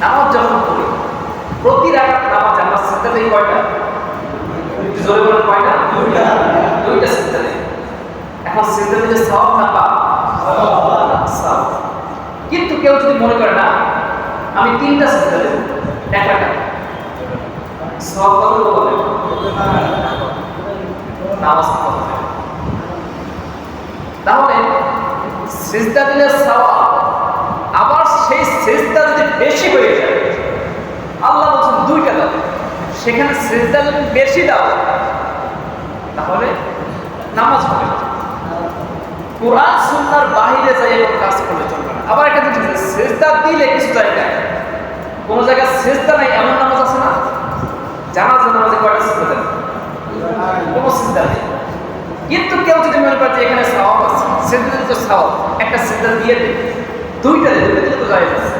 নামাজ যখন পড়ি, প্রতি রাকাত নামাজ আমরা দেই কয়টা? জোরে বলেন, কয়টা? দুইটা। দুইটা দেই এখন সিজদা দিলে সওয়াব না সওয়াব। কিন্তু কেউ যদি মনে করে, না, আমি তিনটা সিজদা দেব এক রাকাত সওয়াব কত বলে তাহলে সিজদা দিলে সওয়াব সেই সিজদা যদি বেশি হয়ে যায়, আল্লাহ বলছেন দুইটা দাও। সেখানে সিজদা যদি বেশি দাও, তাহলে নামাজ হবে। কোরআন সুন্নাহর বাহিরে যাই এরকম কাজ করলে চলবে না। আবার একটা জিনিস সিজদা দিলে কিছু জায়গায় কোনো জায়গায় সিজদা নাই, এমন নামাজ আছে না? জানাজা নামাজে কয়টা সিজদা দেন? কোনো সিজদা নেই। কিন্তু কেউ যদি মনে করে যে এখানে সওয়াব আছে, সিজদা তো সওয়াব, একটা সিজদা দিয়ে দে দুইটা দুইটা তো জায়েজ আছে।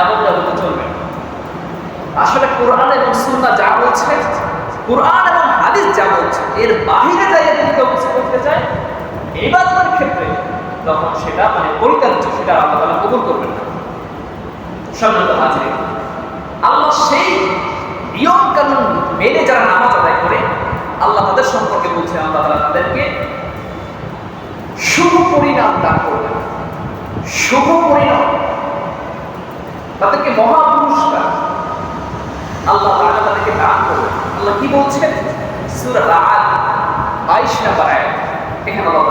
এমনটা হতে চলবে। আসলে কোরআন এবং সুন্নাহ যা বলছে, কোরআন এবং হাদিস যা বলছে, এর বাহিরে যাই যদি কেউ কিছু করতে চায়, ইবাদতের ক্ষেত্রে তখন সেটা মানে পরিত্যাজ্য, সেটা আল্লাহ তাআলা কবুল করবেন না। সম্মানিত হাজির আল্লাহ সেই নিয়ম কানুন মেনে যারা নামাজ আদায় করে, আল্লাহ তাদের সম্পর্কে বলছে, আল্লাহ তাআলা তাদেরকে শুভ পরিণাম দান করবেন। শুভ পরিণাম। তাদেরকে মহা পুরস্কার। আল্লাহ তাদেরকে দান করবেন আল্লাহ কি বলছেন? সূরা রাআদ 22 নম্বর আয়াত। এখানে আল্লাহ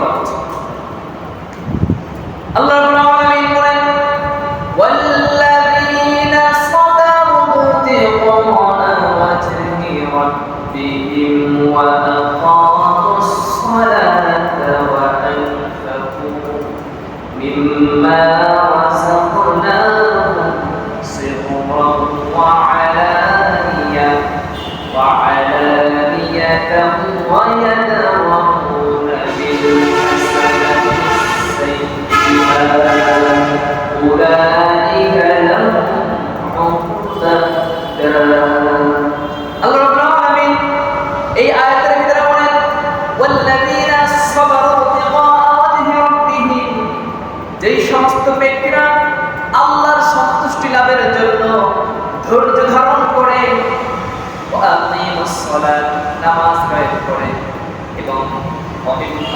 আল্লাহ বলেন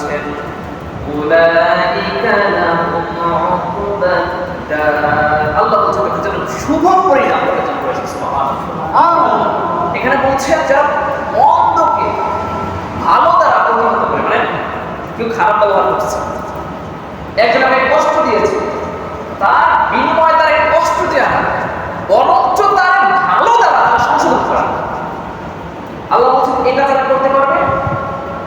বলছেন উলাইকা লাহুম উকুবাদ আল্লাহ বলছেন তাদের জন্য শুভ পরিণাম তাদের জন্য রয়েছে এখানে বলছে যারা মন্দকে ভালো দ্বারা প্রতিহত করে মানে কেউ খারাপ ব্যবহার করছে একজন আমাকে কষ্ট দিয়েছে তার বিনিময়ে তার কষ্ট দেওয়া না বরঞ্চ তার ভালো দ্বারা তার সংশোধন করা আল্লাহ বলছেন এটা যারা করতে পারবে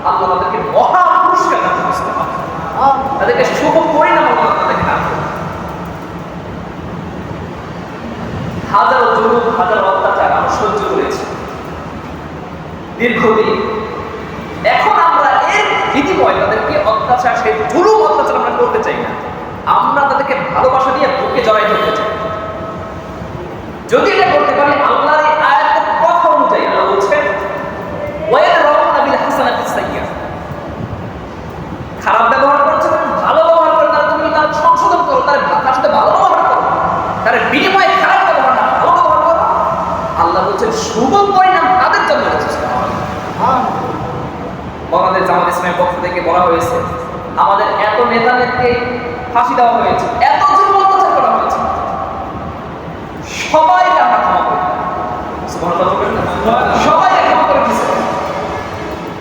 আল্লাহ তাদেরকে মহা পুরস্কার দান করতে পারবে তাদেরকে শুভ পরিণাম আল্লাহ তাদেরকে দান করবে হাজারো অত্যাচার আমরা সহ্য করেছি। দীর্ঘদিন। এখন আমরা এর বিনিময়ে তাদেরকে অত্যাচার, সেই জুলুম অত্যাচার আমরা করতে চাই না আমরা তাদেরকে ভালোবাসা দিয়ে বুকে জড়াই ধরতে চাই যদি এটা করতে পারি আল্লাহর এই আয়াতের কথা অনুযায়ী আল্লাহ বলছেন ওয়াইদ রাউনা বিল হাসানাতিস সাইয়্যা খারাপ ব্যবহার করছে না ভালো ব্যবহার করে তার তুমি তার সংশোধন করো তার তার সাথে ভালো ব্যবহার করো তার বিনিময়ে খারাপ ব্যবহার না ভালো ব্যবহার করো আল্লাহ বলছেন শুভ পরিণাম তাদের জন্য রয়েছে বাংলাদেশ জামাত ইসলামের পক্ষ থেকে বলা হয়েছে আমাদের এত নেতা নেত্রী ফাঁসি দেওয়া হয়েছে এত জুলুম অত্যাচার করা হয়েছে সবাইকে আমরা ক্ষমা করি সুবহানাল্লাহ বলবেন না? সবাইকে ক্ষমা করে দিয়েছে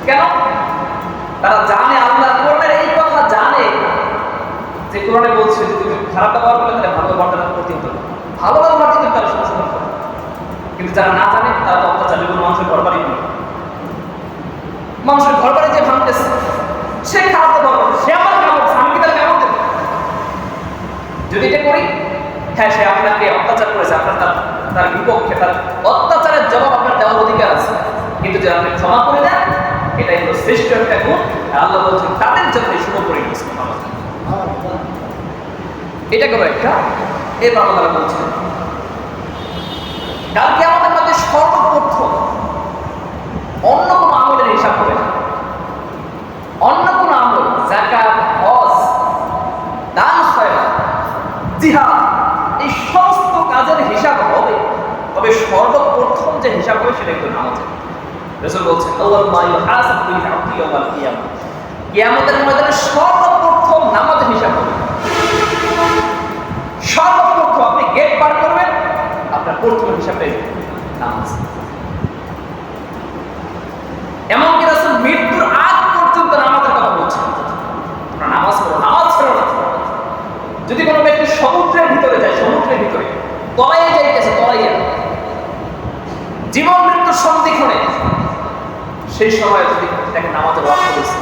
কেন তারা জানে আল্লাহ কোরআনের এই কথা জানে যে কোরআনে বলছে যে তুমি খারাপ ব্যবহার করলে তাহলে ভালো ব্যবহারটা প্রতিহত করো। ভালো ব্যবহার কিন্তু তারা সংশোধন করে। কিন্তু যারা না জানে, তারা তো অত্যাচার বিভিন্ন মানুষের ঘর বাড়ি মানুষের ঘর বাড়ি যে ভাঙতেছে, সে খারাপ ব্যবহার করছে সে আমার কেমন আমি তার কেমন দেবো যদি এটা করি হ্যাঁ সে আপনাকে অত্যাচার করেছে, আপনার তার তার বিপক্ষে, তার অত্যাচারের জবাব আপনার দেওয়ার অধিকার আছে। কিন্তু যদি আপনি ক্ষমা করে দেন, এটাই হলো শ্রেষ্ঠ একটা গুণ। আল্লাহ বলছেন, তাদের জন্য শুভ পরিবেশ এটা গেল একটা এরপর আল্লাহ তাআলা বলছেন কালকে আমাদের মধ্যে সর্বপ্রথম অন্য কোনো আমলের হিসাব হবে অন্য কোনো আমল জাকাত হজ, দান জিহাদ, এই সমস্ত কাজের হিসাব হবে। তবে সর্বপ্রথম যে হিসাব হবে সেটা একটু নামাজের রাসূল বলছেন আল্লাহ মা ইউহাসাবু বিল আবদি ইয়াওমাল কিয়ামah কিয়ামতের ময়দানে সর্বপ্রথম নামাজের হিসাব হবে। আপনি গেট করবেন, আপনার প্রথম হিসাবে নামাজ। এমনকি রাসূল মৃত্যুর আগ পর্যন্ত নামাজের কথা বলছেন। নামাজ নামাজ না যদি কোনো ব্যক্তি সমুদ্রের ভিতরে যায়, সমুদ্রের ভিতরে তলাইয়ে যাইতেছে তলাইয়ে জীবন মৃত্যুর সন্ধিক্ষণে সেই সময় যদি তাকে নামাজের ওয়াক্ত দিয়েছে।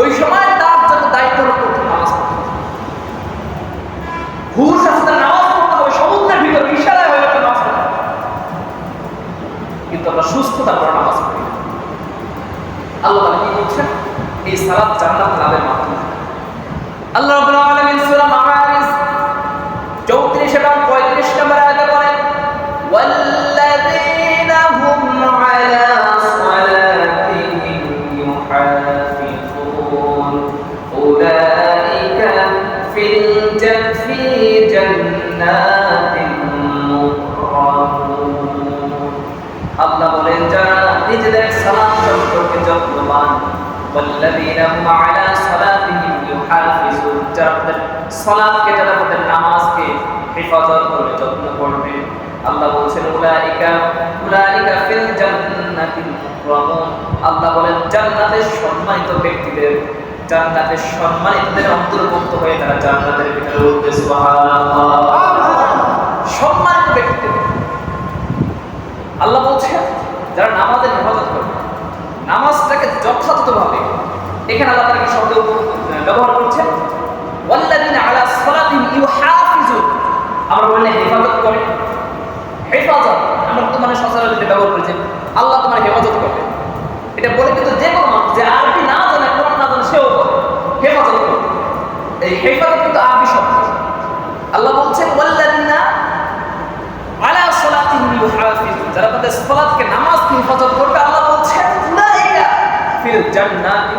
ওই সময় তার জন্য দায়িত্ব হলো প্রথম নামাজ পড়তে হুশ আসতে নামাজ পড়তে হবে, সমুদ্রের ভিতরে ইশারায় হয়ে একটা নামাজ পড়তে। কিন্তু আমরা সুস্থতা পরে নামাজ পড়ি। আল্লাহ কি বলছেন এই সালাদ জান্নাত লাভের মাধ্যমে আল্লাহ والذين هم على صلاتهم يحافظون যারা তাদের সালাতকে যারা তাদের নামাজকে হেফাজত করবে যত্ন করবে আল্লাহ বলছেন উলাইকা উলাইকা ফিল জান্নাতি মুকরামুন আল্লাহ বলেন জান্নাতের সম্মানিত ব্যক্তিদের জান্নাতের সম্মানিতদের অন্তর্ভুক্ত হয়ে তারা জান্নাতের ভিতরে উঠবে সুবহানাল্লাহ সম্মানিত ব্যক্তিদের আল্লাহ বলছেন যারা নামাজের হেফাজত করবে নামাজটাকে যথাযথভাবে এখানে আল্লাহ তারা শব্দ ব্যবহার করছেন? ওয়াল্লাযিনা আলা সালাতিহিম ইউহাফিজুন। আমরা বললে হেফাজত করে। হেফাজত আমরা তো মানে সচরাচর ব্যবহার করেছি আল্লাহ তোমার হেফাজত করবে। এটা বলে কিন্তু যে কোনো মানুষ, যে আরবি না জানে, কোরআন না জানে, সেও হেফাজত করবে। এই হেফাজত কিন্তু আরবি শব্দ। আল্লাহ বলছেন, ওয়াল্লাযিনা আলা সালাতিহিম ইউহাফিজুন। যারা তাদের সালাতকে, নামাজকে হেফাজত করবে, আল্লাহ বলছেন উলাইকা ফিল জান্নাতি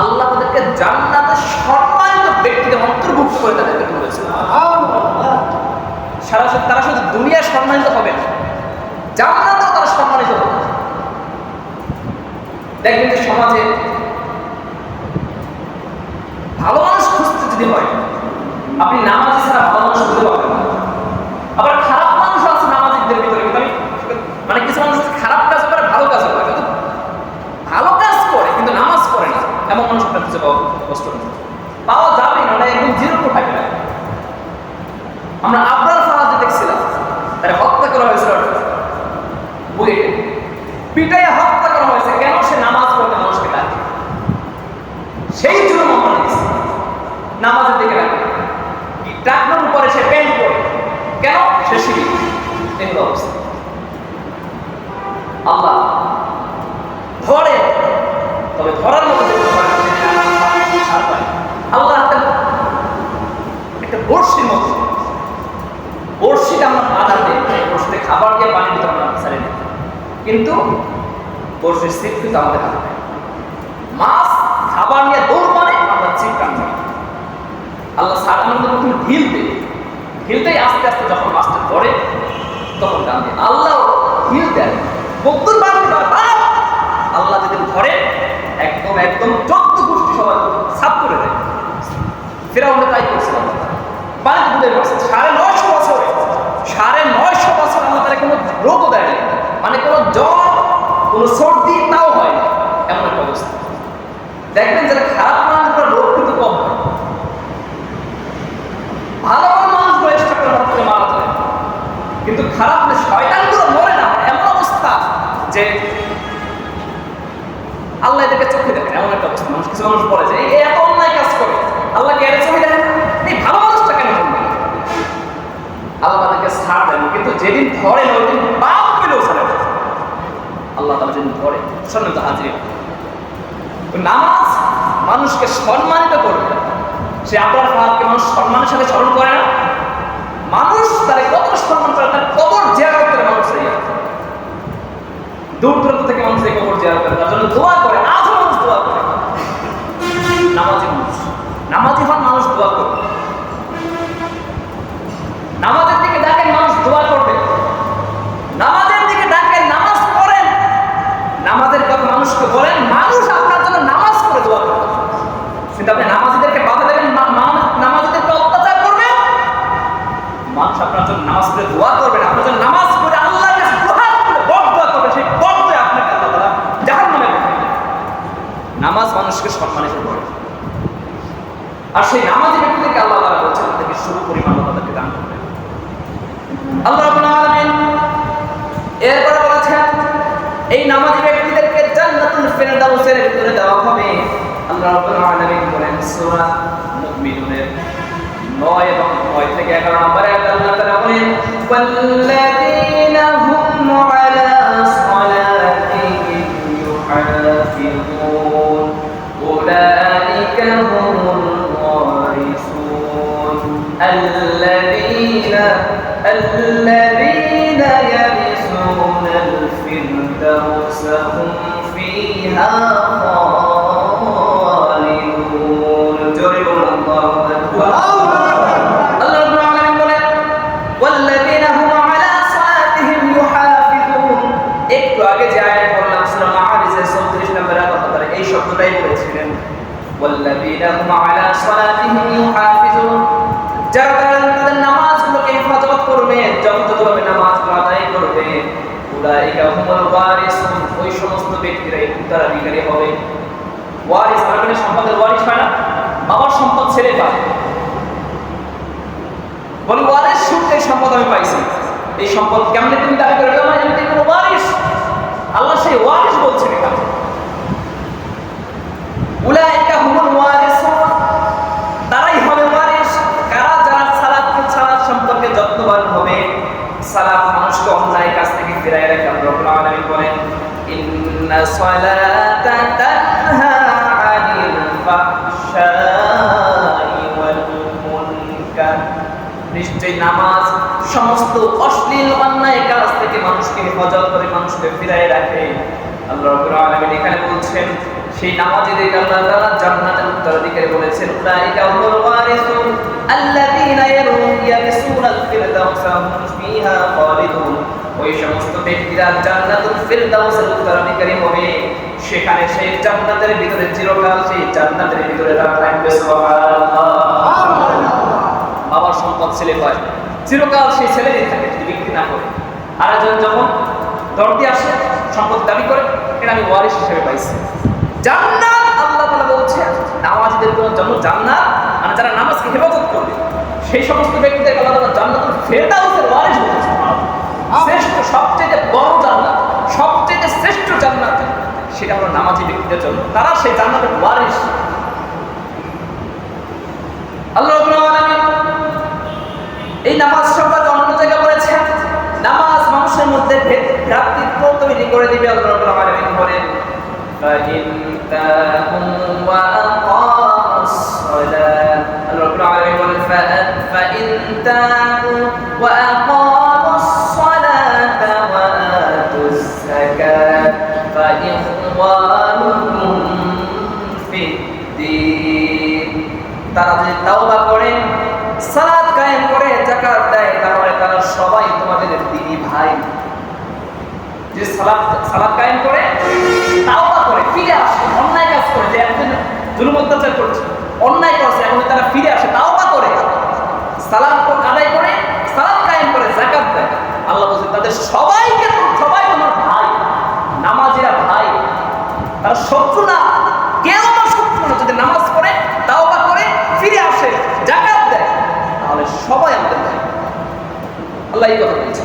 আল্লাহ তাদেরকে জান্নাতে সম্মানিত ব্যক্তিদের অন্তর্ভুক্ত করে তাদেরকে তুলেছে। সারা তারা শুধু দুনিয়ায় সম্মানিত হবে না তারা সম্মানিত হবে দেখবেন যে সমাজে ভালো মানুষ খুঁজতে যদি হয়, আপনি নামাজি ছাড়া ভালো মানুষ খুঁজতে পারবেন আবার খারাপ মানুষ আছে নামাজিদের ভিতরে কিন্তু আমি মানে কিছু মানুষ আছে খারাপ কাজ করে ভালো কাজ করে কিন্তু ভালো কাজ করে কিন্তু নামাজ পড়ে না এমন মানুষ আপনার খুঁজে পাওয়া কষ্ট হচ্ছে পাওয়া যাবে না ওটা একদম জিরো থাকে না আমরা আবরার ফাহাদে দেখছিলাম তারা হত্যা করা হয়েছিল বুয়েটে পিটাইয়া হত্যা করা হয়েছে কেন সে নামাজ পড়তে মানুষকে ডাকে? সেই জন্য নামাজের দিকে রাখে সে প্যান্ট পরে। কেন? সে এগুলো অবস্থা। আল্লাহ ধরে। তবে ধরার ধরে, আল্লাহ একটা বর্ষির মতো। বর্ষিটা আমরা বাধা দেয় খাবার দিয়ে পানি দিতে আমরা ছেড়ে দিই কিন্তু ছিপ কিন্তু আমাদের হাতে মাছ, খাবার নিয়ে দৌড় মানে আমরা আল্লাহ আমাদের প্রথমে ঢিল দেয়। ঢিলটাই আস্তে আস্তে যখন মাছটা ধরে, তখন টান দেয় আল্লাহ ঢিল দেয় বক্তুর আল্লাহ যেদিন ধরে, একদম একদম চোদ্দ গোষ্ঠী সবাই সাপ করে দেয়। ফেরাউনে তাই করছিলাম সাড়ে নয়শো বছর, সাড়ে নয়শো বছর তারা কোনো রোগও দেয়নি। মানে কোনো জ্বর, কোনো সর্দি তাও হয় না, এমন একটা অবস্থা। দেখবেন যারা খারাপ মানুষ, তারা রোগ কিন্তু কম হয়। ভালো মানুষ বয়স থাকলে করে মারা যায়। কিন্তু খারাপ মানে শয়তানগুলো মরে না এমন অবস্থা যে আল্লাহ এদেরকে চোখে দেখেন এমন একটা অবস্থা। মানুষ, কিছু মানুষ বলে যে এত অন্যায় কাজ করে। আল্লাহকে এর চোখে দেখেন? এই ভালো মানুষটা কেন আল্লাহ তাদেরকে ছাড় দেন। কিন্তু যেদিন ধরেন সম্মানিত হাজির। নামাজ মানুষকে সম্মানিত করবে। সে আপনার ফাহাদকে মানুষ সম্মানের সাথে স্মরণ করে না। মানুষ তার কত সম্মান করে, তার কবর জিয়ারত করে মানুষ দূর দূরান্ত থেকে মানুষ এই কবর জিয়ারত করে, তার জন্য দোয়া করে, আজও মানুষ দোয়া করে। নামাজি মানুষ। নামাজি হন মানুষ দোয়া করবে। 9 থেকে 11 নম্বরে আল্লাহ তাআলা বলেন ওয়াল্লাযীনা হুম আলা সালাতিহিম ইউহাফিজুন উলাইকা হুমুল ওয়ারিসুন الذين الذين يرثون الفردوس هم فيها সম্পদ ছেড়ে বলে সম্পদ আমি পাইছি। এই সম্পদ তুমি আল্লাহ সেই ওয়ারিস বলছেন এখানে। তারাই হবে ওয়ারিস। যারা সালাতকে সালাত সম্পর্কে যত্নবান হবে সালাত মানুষকে কাজ থেকে ফিরায় রাখে আল্লাহ রাব্বুল আলামিন বলেন নিশ্চয় নামাজ সমস্ত অশ্লীল, অন্যায় কাজ থেকে মানুষকে হেফাজত করে মানুষকে ফিরায় রাখে। আল্লাহ রাব্বুল এখানে বলছেন সেই নামাজীদের আল্লাহ তাআলা জান্নাতের উত্তরাধিকারী বলেছেন, উলাইকা ওয়ারিসুন আল্লাযীনা ফিরদাউসা খালিদুন। ওই সমস্ত ব্যক্তিরা জান্নাতুল ফিরদাউসের উত্তরাধিকারী হবে। সেখানে সেই জান্নাতের ভিতরে চিরকাল সেই জান্নাতের ভিতরে তারা থাকবে, সুবহানাল্লাহ। বাবার সম্পদ ছেলে পায়। চিরকাল সেই ছেলেরই থাকে যদি বিক্রি না করে। আর একজন যখন দরদি আসে, সম্পদ দাবি করে এটা আমি ওয়ারিস হিসেবে পাইছি। জান্নাত আল্লাহ তাআলা বলছে নামাজীদের জন্য জান্নাত মানে যারা নামাজকে হেফাজত করবে সেই সমস্ত ব্যক্তিদের আল্লাহ তাআলা জান্নাতুল ফেরদাউসের ওয়ারিস বলছে শ্রেষ্ঠ সবচেয়ে বড় জান্নাত সবচেয়ে শ্রেষ্ঠ জান্নাত সেটা হলো নামাজি ব্যক্তিদের জন্য। তারা সেই জান্নাতের ওয়ারিস আল্লাহ এই নামাজ সম্পর্কে অন্য জায়গায় বলেছেন নামাজ মানুষের মধ্যে ভেদ- ভ্রাতৃত্ব তৈরি করে দিবে আল্লাহ আলামিন বলেন। فإن تابوا অন্যায় কাজ করে একজন জুলুম অত্যাচার করছে, অন্যায় করছে, এখন তারা ফিরে আসে, তাওবা করে। সালাত আদায় করে সালাত কায়েম করে, যাকাত দেয়। আল্লাহ বলছে, তাদের সবাইকে সবাই তোমার ভাই, নামাজিরা ভাই। তারা শত্রু না, কেউ আমার শত্রু না। যদি নামাজ পড়ে, তাওবা করে, ফিরে আসে জাকাত দেয়, তাহলে সবাই আমাদের ভাই। আল্লাহ এই কথা বলছে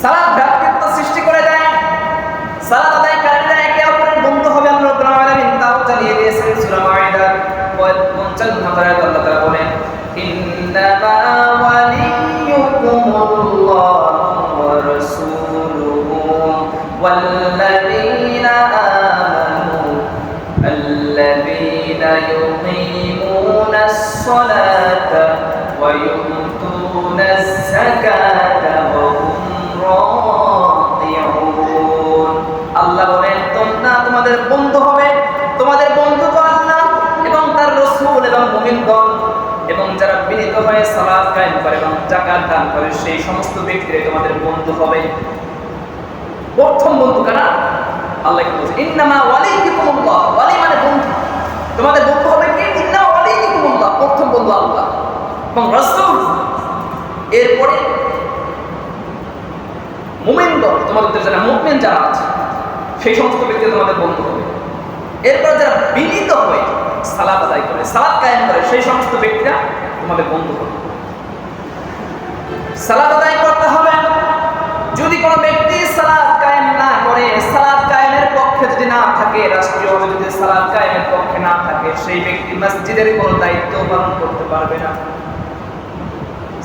সালাত ভ্রাতৃত্ব সৃষ্টি করে দেয় সালাত আদায়কারীরা একে অপরের বন্ধু হবে আল্লাহ রাব্বুল আলামিন তাও জানিয়ে দিয়েছেন সূরা মাইদা 55 নম্বর আয়াত আল্লাহ তাআলা বলেন ইন্নামা ওয়ালিয়ুকুমুল্লাহু ওয়া রাসূলুহু والذين آمنوا الذين يقيمون الصلاة ويؤتون الزكاة وهم راضعون আল্লাহ বলেন তোমরা তোমাদের বন্ধু হবে তোমাদের বন্ধু তো আল্লাহ এবং তার রসুল এবং মুমিনগণ এবং যারা বিনীত হয়ে সালাত কায়েম করে এবং জাকাত দান করে সেই সমস্ত ব্যক্তিরা তোমাদের বন্ধু হবে প্রথম বন্ধু কারা? আল্লাহ কি বলছে, ইন্নামা ওয়ালিকুমুল্লাহ ওয়ালি মানে বন্ধু। তোমাদের বন্ধু হবে কি? ইন্নামা ওয়ালিকুমুল্লাহ প্রথম বন্ধু আল্লাহ। এবং রাসূল, এরপরে মুমিনগণ তোমাদের যারা মুমিন যারা আছে, সেই সমস্ত ব্যক্তি তোমাদের বন্ধু হবে। এরপর যারা বিনীত হয়ে সালাত আদায় করে, সালাত কায়েম করে, সেই সমস্ত ব্যক্তিরা তোমাদের বন্ধু হবে। সালাত আদায় করতে হবে। যদি কোনো ব্যক্তি না থাকে রাষ্ট্রীয়ভাবে যদি সালাত কায়েমের পক্ষে না থাকে, সেই ব্যক্তি মসজিদের কোনো দায়িত্ব পালন করতে পারবে না।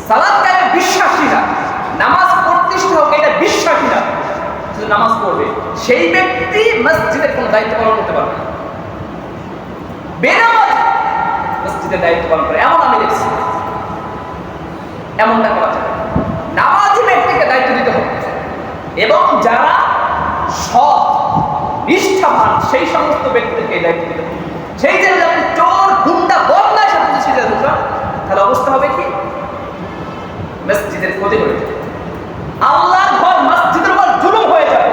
সালাত কায়েমে নামাজ প্রতিষ্ঠা হোক, এটা নামাজ পড়বে, সেই ব্যক্তি মসজিদের দায়িত্ব পালন করতে পারবে বেনামাজ মসজিদের দায়িত্ব পালন করে, এমন আমি দেখছি। এমনটা করা যাবে নামাজি ব্যক্তিকে দায়িত্ব দিতে হবে। এবং যারা নিষ্ঠাবান সেই সমস্ত ব্যক্তিদেরকে এই দায়িত্ব দিতে সেই যে চোর, গুন্ডা বদলায় সাথে যদি ছিটে ঢুকান তাহলে অবস্থা হবে কি? মসজিদের ক্ষতি করে দেবে আল্লাহর ঘর মসজিদের উপর জুলুম হয়ে যাবে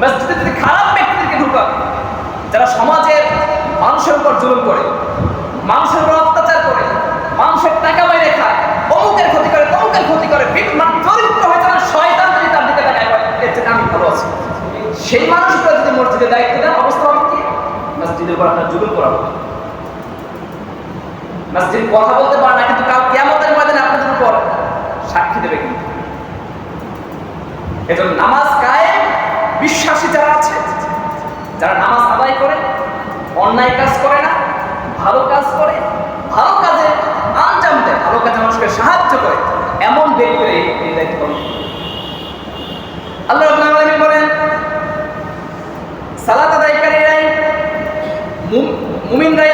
মসজিদে যদি খারাপ ব্যক্তিদেরকে ঢুকাবে যারা সমাজের মানুষের উপর জুলুম করে, মানুষের উপর অত্যাচার করে, মানুষের টাকা বাইরে খায়, অমুকের ক্ষতি করে, তমুকের ক্ষতি করে বিক- মানে চরিত্র হয়ে যারা শয়তান যদি তার দিকে তাকায় বলে, এর চেয়ে আমি ভালো আছি সেই মানুষগুলো যদি মসজিদে দায়িত্ব দেন অবস্থা হবে কি? মসজিদের উপর আপনার জুলুম করা হবে। মসজিদ কথা বলতে পারে না, কিন্তু কাল কিয়ামতের ময়দানে আপনাদের উপর সাক্ষী দেবে কিন্তু। এজন্য নামাজ কায়েম, বিশ্বাসী যারা আছে, যারা নামাজ আদায় করে, অন্যায় কাজ করে না, ভালো কাজ করে, ভালো কাজে আঞ্জাম দেয়, ভালো কাজে মানুষকে সাহায্য করে, এমন ব্যক্তিরা এই এই দায়িত্ব আল্লাহ মুমিনরা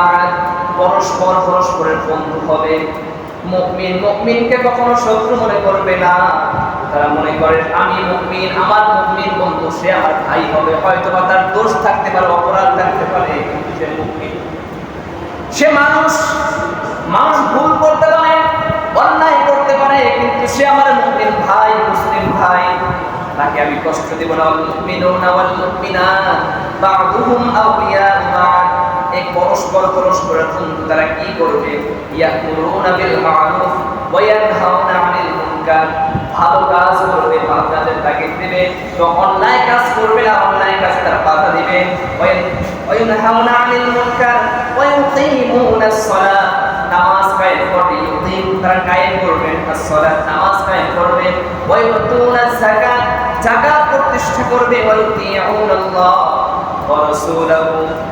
বা'দ পরস্পর পরস্পরের বন্ধু হবে। মুমিন মুমিনকে কখনো শত্রু মনে করবে না। তারা মনে করে, আমি মুমিন, আমার মুমিন বন্ধু, সে আমার ভাই হবে। হয়তো বা তার দোষ থাকতে পারে, অপরাধ থাকতে পারে সে মুমিন। সে মানুষ মানুষ ভুল করতে পারে, অন্যায় করতে পারে, কিন্তু সে আমার মুসলিম ভাই মুসলিম ভাই। তাকে আমি কষ্ট দেব না। মুমিনুনা ওয়াল মুমিনাত। বা'দুহুম আউলিয়া বা'দ এক পরস্পর পরস্পরের বন্ধু তারা কি করবে? ইয়াকুলুনা বিল মা'রুফ ওয়া ইয়ানহাউনা আনিল মুনকার। ভালো কাজ করবে, ভালো কাজের তাগিদ দেবে। তো অন্যায় কাজ করবে না, অন্যায় কাজ তার বাধা দিবে। ওয়া ইয়ানহাউনা আনিল মুনকার ওয়া ইউকিমুনাস সালাহ নামাজ কায়েম করবে, ইউকিম, তারা কায়েম করবেন as-সালাত নামাজ কায়েম করবে। ওয়া ইউতুনাস যাকাত যাকাত প্রতিষ্ঠা করবে। ওয়া রাসূলাহু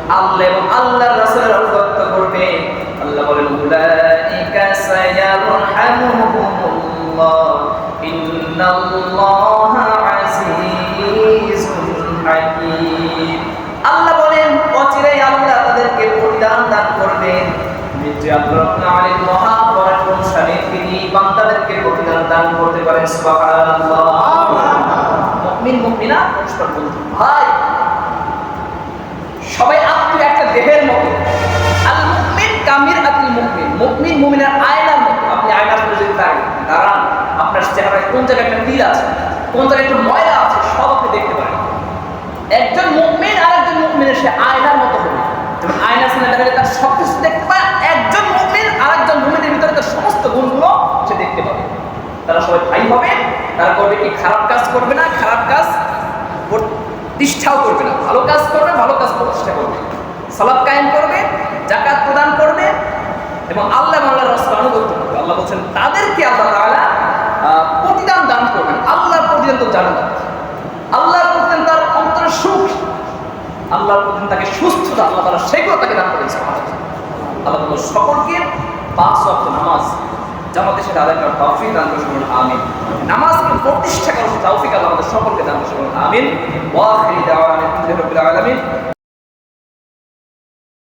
আল্লাহ এবং আল্লাহর রাসূলের অনুগত করবে। আল্লাহ বলেন উলাইকা সায়ারহামুহুমুল্লাহ। ইন্নাল্লাহা আজিজুন হাকীম. আল্লাহ বলেন অচিরেই আল্লাহ তাদেরকে প্রতিদান দান করবেন। নিশ্চয় আল্লাহ রাব্বুল আলামিন মহা পরাক্রমশালী তিনি বান্দাদেরকে প্রতিদান দান করতে পারেন। সুবহানাল্লাহ। মুমিনা পরস্পর বন্ধু। ভাই মুমিন মুমিন মুমিনের আয়নার মতো আপনি আয়নার মধ্যে যদি দাঁড়ান দাঁড়ান, আপনার চেহারায় কোন জায়গায় একটা তিল আছে, কোন জায়গায় একটা ময়লা আছে, সব আপনি দেখতে পারেন। একজন মুমিন আর একজন মুমিনের সে আয়নার মতো হবে। যেমন আয়নার সামনে দাঁড়িয়ে তার সব কিছু দেখতে পায়, একজন মুমিন আর একজন মুমিনের ভিতরে তার সমস্ত গুণগুলো সে দেখতে পাবে। তারা সবাই ভাই হবে, তারা করবে কি খারাপ কাজ করবে না, খারাপ কাজ প্রতিষ্ঠাও করবে না। ভালো কাজ করবে, ভালো কাজ প্রতিষ্ঠা করবে। সালাদ কায়েম করবে জাকাত প্রদান করবে এবং আল্লাহ এবং আল্লাহর রাসূল আনুগত্য করবে। আল্লাহ বলছেন তাদেরকে আল্লাহ আহ, প্রতিদান দান করবেন। আল্লাহর প্রতিদান তো জানেন। আল্লাহর প্রতিদান তার অন্তরের সুখ। আল্লাহর প্রতিদান তাকে সুস্থতা আল্লাহ তাআলা সেগুলো তাকে দান করেছে আল্লাহ তাআলা সকলকে পাঁচ ওয়াক্ত নামাজ জামাতের সাথে আদায় করার তৌফিক দান করে শুনুন আমিন নামাজকে প্রতিষ্ঠা করার তৌফিক আল্লাহ আমাদের সকলকে দান করে শুনুন আমিন। ওয়া আলামিন।